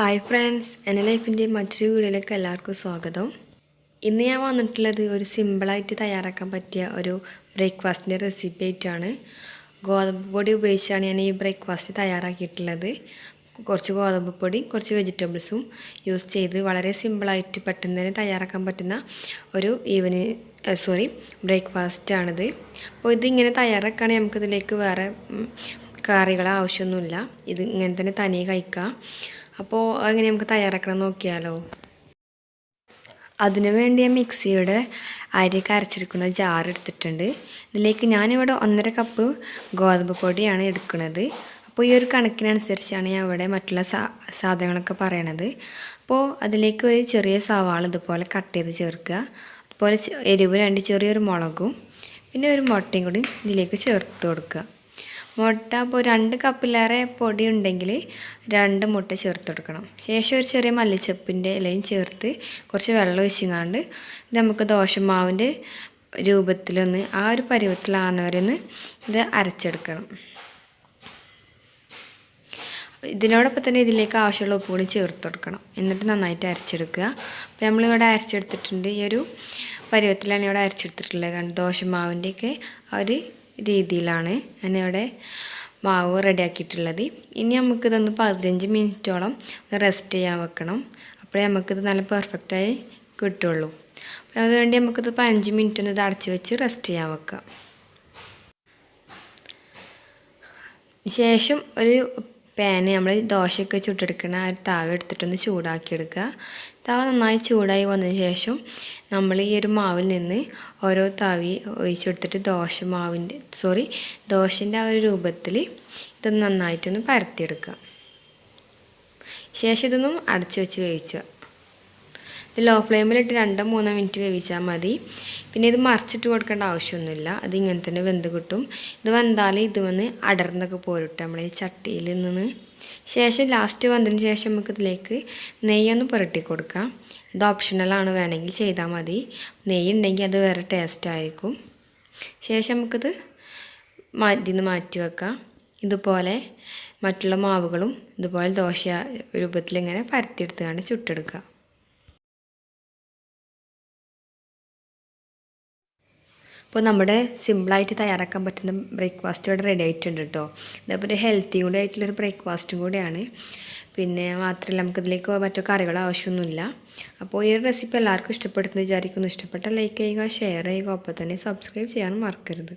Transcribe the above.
Hi friends എന്റെ ലൈഫിന്റെ മറ്റൊരു വീഡിയോയിലേക്ക് എല്ലാവർക്കും സ്വാഗതം. ഇന്ന് ഞാൻ വന്നിട്ടുള്ളത് ഒരു സിമ്പിളായിട്ട് തയ്യാറാക്കാൻ പറ്റിയ ഒരു ബ്രേക്ക്ഫാസ്റ്റിന്റെ റെസിപ്പി ആയിട്ടാണ്. ഗോതമ്പ് പൊടി ഉപയോഗിച്ചാണ് ഞാൻ ഈ ബ്രേക്ക്ഫാസ്റ്റ് തയ്യാറാക്കിയിട്ടുള്ളത്. കുറച്ച് ഗോതമ്പ് പൊടി കുറച്ച് വെജിറ്റബിൾസും യൂസ് ചെയ്ത് വളരെ സിമ്പിളായിട്ട് പെട്ടെന്ന് തന്നെ തയ്യാറാക്കാൻ പറ്റുന്ന ഒരു ഈവനിങ് സോറി ബ്രേക്ക്ഫാസ്റ്റാണിത് അപ്പോൾ ഇതിങ്ങനെ തയ്യാറാക്കുകയാണെങ്കിൽ നമുക്കിതിലേക്ക് വേറെ കറികൾ ആവശ്യമൊന്നുമില്ല. ഇത് ഇങ്ങനെ തന്നെ തനിയെ കഴിക്കാം. അപ്പോൾ അങ്ങനെ നമുക്ക് തയ്യാറാക്കണം നോക്കിയാലോ? അതിനു വേണ്ടി ഞാൻ മിക്സിയുടെ അരിയൊക്കെ അരച്ചെടുക്കുന്ന ജാർ എടുത്തിട്ടുണ്ട്. ഇതിലേക്ക് ഞാനിവിടെ ഒന്നര കപ്പ് ഗോതമ്പ് പൊടിയാണ് എടുക്കുന്നത്. അപ്പോൾ ഈ ഒരു കണക്കിനനുസരിച്ചാണ് ഞാൻ ഇവിടെ മറ്റുള്ള സാ സാധനങ്ങളൊക്കെ പറയണത്. അപ്പോൾ അതിലേക്ക് ഒരു ചെറിയ സവാൾ ഇതുപോലെ കട്ട് ചെയ്ത് ചേർക്കുക. അതുപോലെ എരിവ് രണ്ട് ചെറിയൊരു മുളകും പിന്നെ ഒരു മുട്ടയും കൂടി ഇതിലേക്ക് ചേർത്ത് കൊടുക്കുക. മുട്ട ഇപ്പോൾ രണ്ട് കപ്പിലേറെ പൊടി ഉണ്ടെങ്കിൽ രണ്ട് മുട്ട ചേർത്ത് കൊടുക്കണം. ശേഷം ഒരു ചെറിയ മല്ലിച്ചപ്പിന്റെ ഇലയും ചേർത്ത് കുറച്ച് വെള്ളം ഒഴിച്ചിങ്ങാണ്ട് ഇത് നമുക്ക് ദോശമാവിന്റെ രൂപത്തിലൊന്ന് ആ ഒരു പരുവത്തിലാകുന്നവരെ ഒന്ന് ഇത് അരച്ചെടുക്കണം. ഇതിനോടൊപ്പം തന്നെ ഇതിലേക്ക് ആവശ്യമുള്ള ഉപ്പ് കൂടി ചേർത്ത് കൊടുക്കണം. എന്നിട്ട് നന്നായിട്ട് അരച്ചെടുക്കുക. അപ്പോൾ നമ്മളിവിടെ അരച്ചെടുത്തിട്ടുണ്ട് ഈ ഒരു പരുവത്തിലാണ് ഇവിടെ അരച്ചെടുത്തിട്ടുള്ളത്. കാരണം ദോശമാവിന്റെയൊക്കെ ആ ഒരു രീതിയിലാണ് ഞാനിവിടെ മാവ് റെഡിയാക്കിയിട്ടുള്ളത്. ഇനി നമുക്കിതൊന്ന് പതിനഞ്ച് മിനിറ്റോളം റെസ്റ്റ് ചെയ്യാൻ വെക്കണം. അപ്പോഴേ നമുക്കിത് നല്ല പെർഫെക്റ്റായി കിട്ടുള്ളൂ. അപ്പോൾ അതുവേണ്ടി നമുക്കിത് പതിനഞ്ച് മിനിറ്റ് ഒന്ന് ഇത് അടച്ച് വെച്ച് റെസ്റ്റ് ചെയ്യാൻ വെക്കാം. ശേഷം ഒരു പാന് നമ്മൾ ദോശയൊക്കെ ചുട്ടെടുക്കുന്ന ആ ഒരു താവ എടുത്തിട്ടൊന്ന് ചൂടാക്കിയെടുക്കുക. താവ നന്നായി ചൂടായി വന്നതിന് ശേഷം നമ്മൾ ഈ ഒരു മാവിൽ നിന്ന് ഓരോ താവി ഒഴിച്ചെടുത്തിട്ട് ദോശ മാവിന്റെ സോറി ദോശന്റെ ആ ഒരു രൂപത്തിൽ ഇതൊന്ന് നന്നായിട്ടൊന്ന് പരത്തിയെടുക്കുക. ശേഷം ഇതൊന്നും അടച്ചു വെച്ച് വേവിക്കുക. ഇത് ലോ ഫ്ലെയിമിലിട്ട് രണ്ടോ മൂന്നോ മിനിറ്റ് വേവിച്ചാൽ മതി. പിന്നെ ഇത് മറിച്ചിട്ട് കൊടുക്കേണ്ട ആവശ്യമൊന്നുമില്ല. അത് ഇങ്ങനെ തന്നെ വെന്ത് കിട്ടും. ഇത് വെന്താൽ ഇത് വന്ന് അടർന്നൊക്കെ പോരിട്ട് നമ്മൾ ഈ ചട്ടിയിൽ നിന്ന്. ശേഷം ലാസ്റ്റ് വന്നതിന് ശേഷം നമുക്ക് ഇതിലേക്ക് നെയ്യൊന്ന് പുരട്ടി കൊടുക്കാം. ഇത് ഓപ്ഷണലാണ് വേണമെങ്കിൽ ചെയ്താൽ മതി. നെയ്യ് ഉണ്ടെങ്കിൽ അത് വേറെ ടേസ്റ്റ് ആയിരിക്കും. ശേഷം നമുക്കിത് മാറ്റി നിന്ന് മാറ്റി വെക്കാം. ഇതുപോലെ മറ്റുള്ള മാവുകളും ഇതുപോലെ ദോശ രൂപത്തിൽ ഇങ്ങനെ പരത്തിയെടുത്തുകൊണ്ട് ചുട്ടെടുക്കുക അപ്പോൾ നമ്മുടെ സിമ്പിളായിട്ട് തയ്യാറാക്കാൻ പറ്റുന്ന ബ്രേക്ക്ഫാസ്റ്റ് ഇവിടെ റെഡി ആയിട്ടുണ്ട് കേട്ടോ ഇതേപോലെ ഹെൽത്തി കൂടെ ആയിട്ടുള്ളൊരു ബ്രേക്ക്ഫാസ്റ്റും കൂടെയാണ്. പിന്നെ മാത്രമല്ല നമുക്കിതിലേക്ക് മറ്റു കറികൾ ആവശ്യമൊന്നുമില്ല. അപ്പോൾ ഈ റെസിപ്പി എല്ലാവർക്കും ഇഷ്ടപ്പെടുന്നു വിചാരിക്കുന്നു. ഇഷ്ടപ്പെട്ട ലൈക്ക് ചെയ്യുക ഷെയർ ചെയ്യുക ഒപ്പം തന്നെ സബ്സ്ക്രൈബ് ചെയ്യാനും മറക്കരുത്.